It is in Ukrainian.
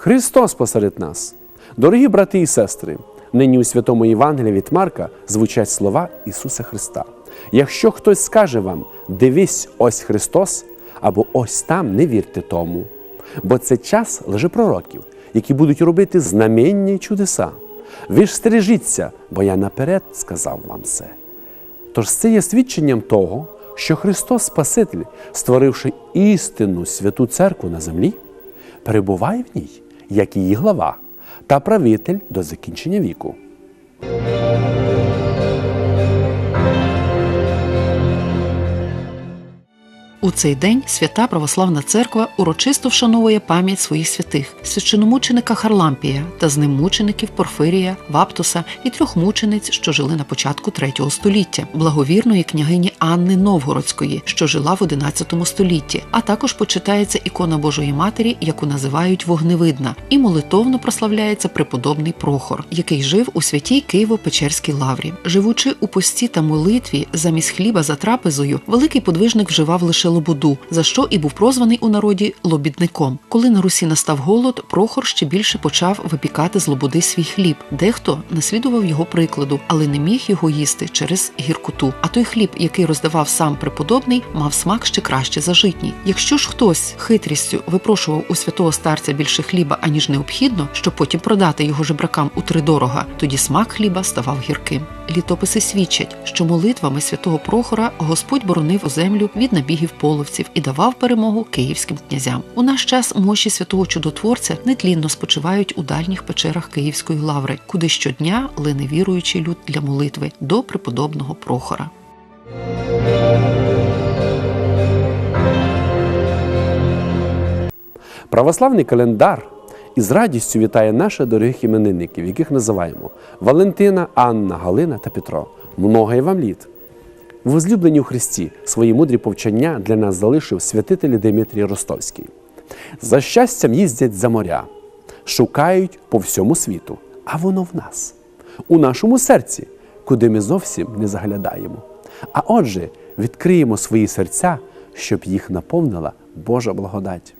Христос посеред нас. Дорогі брати і сестри, нині у святому Євангелії від Марка звучать слова Ісуса Христа. Якщо хтось скаже вам, дивись, ось Христос, або ось там, не вірте тому. Бо це час лжепророків, які будуть робити знамення й чудеса. Ви ж стережіться, бо я наперед сказав вам це. Тож це є свідченням того, що Христос Спаситель, створивши істинну святу церкву на землі, перебуває в ній, як її глава та правитель до закінчення віку. У цей день свята православна церква урочисто вшановує пам'ять своїх святих священомученика Харлампія та з ним мучеників Порфирія, Ваптуса і трьох мучениць, що жили на початку третього століття, благовірної княгині Анни Новгородської, що жила в XI столітті. А також почитається ікона Божої Матері, яку називають вогневидна, і молитовно прославляється преподобний Прохор, який жив у святій Києво-Печерській лаврі. Живучи у пості та молитві замість хліба за трапезою, великий подвижник вживав лише лободу, за що і був прозваний у народі лобідником. Коли на Русі настав голод, Прохор ще більше почав випікати з лободи свій хліб. Дехто наслідував його прикладу, але не міг його їсти через гіркоту. А той хліб, який роздавав сам преподобний, мав смак ще краще за житній. Якщо ж хтось хитрістю випрошував у святого старця більше хліба, аніж необхідно, щоб потім продати його жебракам утридорога, тоді смак хліба ставав гірким. Літописи свідчать, що молитвами святого Прохора Господь боронив землю від набігів половців і давав перемогу київським князям. У наш час мощі святого чудотворця нетлінно спочивають у дальніх печерах Київської лаври, куди щодня лине віруючий люд для молитви до преподобного Прохора. Православний календар із радістю вітає наших дорогих іменинників, яких називаємо Валентина, Анна, Галина та Петро. Многое вам літ. Возлюблені у Христі свої мудрі повчання для нас залишив святитель Димитрій Ростовський. За щастям їздять за моря, шукають по всьому світу, а воно в нас, у нашому серці, куди ми зовсім не заглядаємо. А отже, відкриємо свої серця, щоб їх наповнила Божа благодать.